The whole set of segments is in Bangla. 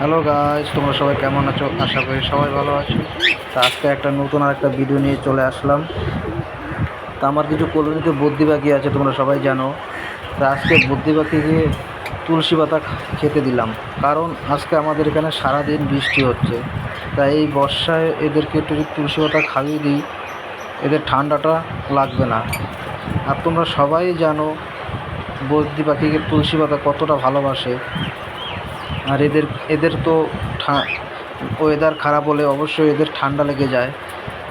হ্যালো গাইজ তোমরা সবাই কেমন আছো? আশা করি সবাই ভালো আছো। তা আজকে একটা নতুন আর একটা ভিডিও নিয়ে চলে আসলাম। তা আমার কিছু কলোনিতে বুদ্ধি বাকি আছে, তোমরা সবাই জানো। তা আজকে বুদ্ধি পাখিকে তুলসী পাতা খেতে দিলাম। কারণ আজকে আমাদের এখানে সারাদিন বৃষ্টি হচ্ছে। তাই এই বর্ষায় এদেরকে একটু যদি তুলসী পাতা খাইয়ে দিই, এদের ঠান্ডাটা লাগবে না। আর তোমরা সবাই জানো বদ্রি পাখিকে তুলসী পাতা কতটা ভালোবাসে। আর এদের এদের তো ওয়েদার খারাপ হলে অবশ্যই এদের ঠান্ডা লেগে যায়।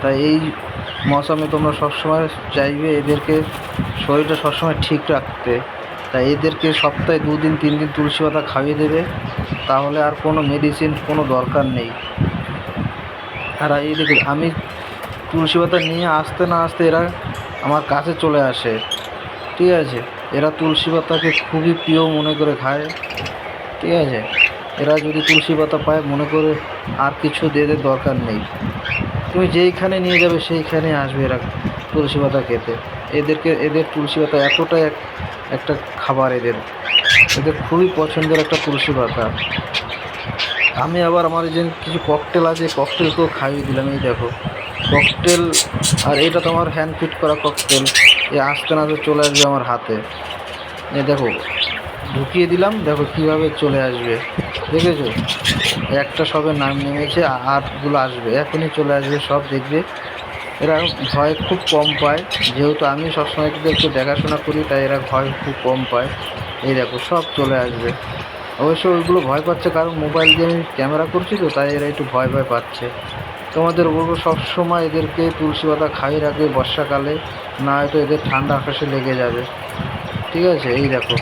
তাই এই মৌসুমে তোমরা সবসময় চাইবে এদেরকে শরীরটা সবসময় ঠিক রাখতে। তাই এদেরকে সপ্তাহে দুদিন তিন দিন তুলসী পাতা খাইয়ে দেবে। তাহলে আর কোনো মেডিসিন কোনো দরকার নেই। আর এই দেখুন আমি তুলসী পাতা নিয়ে আসতে না আসতে এরা আমার কাছে চলে আসে। ঠিক আছে? এরা তুলসী পাতাকে খুবই প্রিয় মনে করে খায়। ঠিক আছে? এরা যদি তুলসী পাতা পায়, মনে করে আর কিছু এদের দরকার নেই। তুমি যেইখানে নিয়ে যাবে, সেইখানে আসবে এরা তুলসী পাতা খেতে। এদেরকে, এদের তুলসী পাতা এতটাই এক, একটা খাবার এদের। এদের খুবই পছন্দের একটা তুলসী পাতা। আমি আবার আমার যে কিছু ককটেল আছে ককটেলকেও খাইয়ে দিলাম, এই দেখো। ককটেল আর এটা তো আমার হ্যান্ড ফিট করা ককটেল এ আস্তে না আস্তে চলে আসবে আমার হাতে। এ দেখো ঢুকিয়ে দিলাম। দেখো কীভাবে চলে আসবে। দেখেছ? একটা সবে নাম নেমেছে আটগুলো আসবে। এখনই চলে আসবে, সব দেখবে। এরা ভয় খুব কম পায়। যেহেতু আমি সবসময় একটু একটু দেখাশোনা করি, তাই এরা ভয় খুব কম পায়। এই দেখো, সব চলে আসবে। অবশ্য ওইগুলো ভয় পাচ্ছে কারণ মোবাইল দিয়ে আমি ক্যামেরা করছি তো, তাই এরা একটু ভয় ভয় পাচ্ছে। তোমাদের বলব, সবসময় এদেরকে তুলসী পাতা খাইয়ে রাখবে বর্ষাকালে, না হয়তো এদের ঠান্ডা আকাশে লেগে যাবে। ঠিক আছে? এই দেখো।